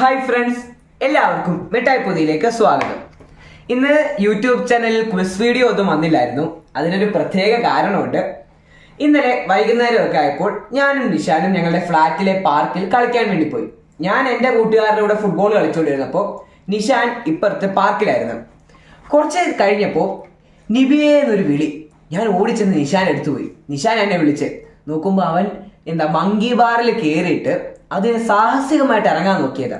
Hi friends എല്ലാവർക്കും മിഠായി പൊതിയിലേക്ക് സ്വാഗതം. ഇന്ന് യൂട്യൂബ് ചാനലിൽ ക്വിസ് വീഡിയോ ഒന്നും വന്നില്ലായിരുന്നു. അതിനൊരു പ്രത്യേക കാരണമുണ്ട്. ഇന്നലെ വൈകുന്നേരമൊക്കെ ആയപ്പോൾ ഞാനും നിഷാനും ഞങ്ങളുടെ ഫ്ലാറ്റിലെ പാർക്കിൽ കളിക്കാൻ വേണ്ടി പോയി. ഞാൻ എന്റെ കൂട്ടുകാരുടെ കൂടെ ഫുട്ബോൾ കളിച്ചുകൊണ്ടിരുന്നപ്പോൾ നിഷാൻ ഇപ്പുറത്തെ പാർക്കിലായിരുന്നു. കുറച്ച് കഴിഞ്ഞപ്പോൾ നിബിയെ എന്നൊരു വിളി. ഞാൻ ഓടിച്ചെന്ന് നിഷാൻ എടുത്തു പോയി നിഷാൻ എന്നെ വിളിച്ച് നോക്കുമ്പോൾ അവൻ എന്താ മങ്കി ബാറിൽ കയറിയിട്ട് അതിന് സാഹസികമായിട്ട് ഇറങ്ങാൻ നോക്കിയത്.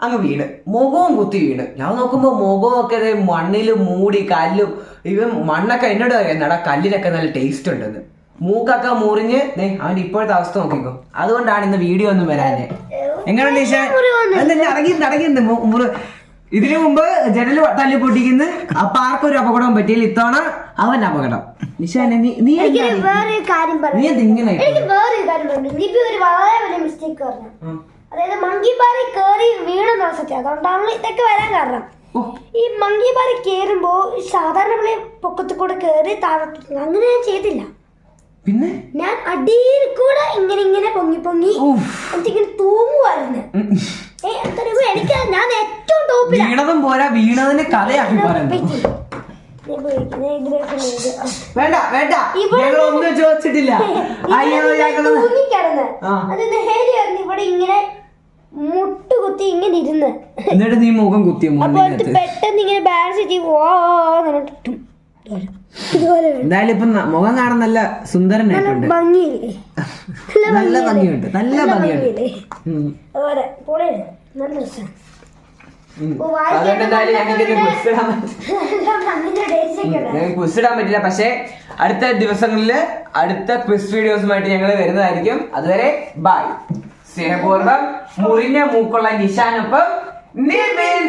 അങ്ങ് വീണ്. മുഖവും കുത്തി വീണ്. ഞാൻ നോക്കുമ്പോൾ മുഖമൊക്കെ മണ്ണിൽ മൂടി കല്ലും ഇവൻ മണ്ണൊക്കെ എന്നോട് എന്നടാ കല്ലിനൊക്കെ നല്ല ടേസ്റ്റ് ഉണ്ടെന്ന്. മൂക്കൊക്കെ മുറിഞ്ഞ് അവന്റെ ഇപ്പോഴത്തെ അവസ്ഥ നോക്കിക്കോ. അതുകൊണ്ടാണ് ഇന്ന് വീഡിയോ ഒന്നും വരാഞ്ഞേ എങ്ങനെ ഇറങ്ങി ഇറങ്ങി മുറി ഇതിനു മുമ്പ് ജനൽ തല്ലി പൊട്ടിക്കുന്നു. അപ്പൊ ആർക്കും ഒരു അപകടവും പറ്റിയില്ല. ഇത്തവണ അവൻ അപകടം. നിഷാനെ നീ നീ എനിക്ക് വേറൊരു കാര്യം നീ പറഞ്ഞു എന്ത് ഇങ്ങനെ എനിക്ക് വേറൊരു കാര്യം പറഞ്ഞു ഒരു വളരെ വലിയ മിസ്റ്റേക്ക് പറഞ്ഞു. അതായത് മങ്കി പാറി കേറി വീണെന്നുള്ള സത്യം അതുകൊണ്ടാണല്ലോ ഇതൊക്കെ വരാൻ കാരണം. ഈ മങ്കി പാറി കേറുമ്പോ സാധാരണ നമ്മളെ പൊക്കത്തിൽ കൂടെ കേറി താഴോട്ട് അങ്ങനെ ഞാൻ ചെയ്തില്ല. പിന്നെ? ഞാൻ അടിയിൽ കൂടെ ഇങ്ങനെ ഇങ്ങനെ പൊങ്ങി പൊങ്ങി എനിക്കിങ്ങനെ തൂങ്ങുമായിരുന്നു. ഏ എനിക്ക് ഞാൻ ഏറ്റവും വീണതും പോരാ വീണതിന് കഥയാക്കി പറയുന്നു വേണ്ട വേണ്ട. ഞങ്ങൾ ഒന്നും ചോദിച്ചിട്ടില്ല. അയ്യോ ഞങ്ങൾ ഇവിടെ ഇങ്ങനെ മുട്ടുകുത്തി ഇങ്ങനെ ഇരുന്ന്? എന്നിട്ട് നീ മുഖം അത് പെട്ടെന്ന് ഇങ്ങനെ ബാലൻസ് ചെയ്ത് ഓ എന്നിട്ട് ഇതുപോലെ. വീണു. എന്തായാലും ഇപ്പൊ മുഖം കാണാൻ നല്ല സുന്ദരനായിട്ടുണ്ട് നല്ല ഭംഗിയുണ്ട് നല്ല ഭംഗിയുണ്ട് നല്ല രസം ഉം. ഓ, വായിക്കാൻ അതുകൊണ്ട് എന്തായാലും ഞങ്ങൾക്ക് quiz ഇടാൻ പറ്റില്ല. ക്വിസ് ഇടാൻ പറ്റില്ല. പക്ഷേ അടുത്ത ദിവസങ്ങളിൽ അടുത്ത ക്വിസ് വീഡിയോസുമായിട്ട് ഞങ്ങൾ വരുന്നതായിരിക്കും. അതുവരെ ബൈ സ്നേഹപൂർവം മുറിഞ്ഞ മൂക്കുള്ള നിശാനൊപ്പം നിവിൻ.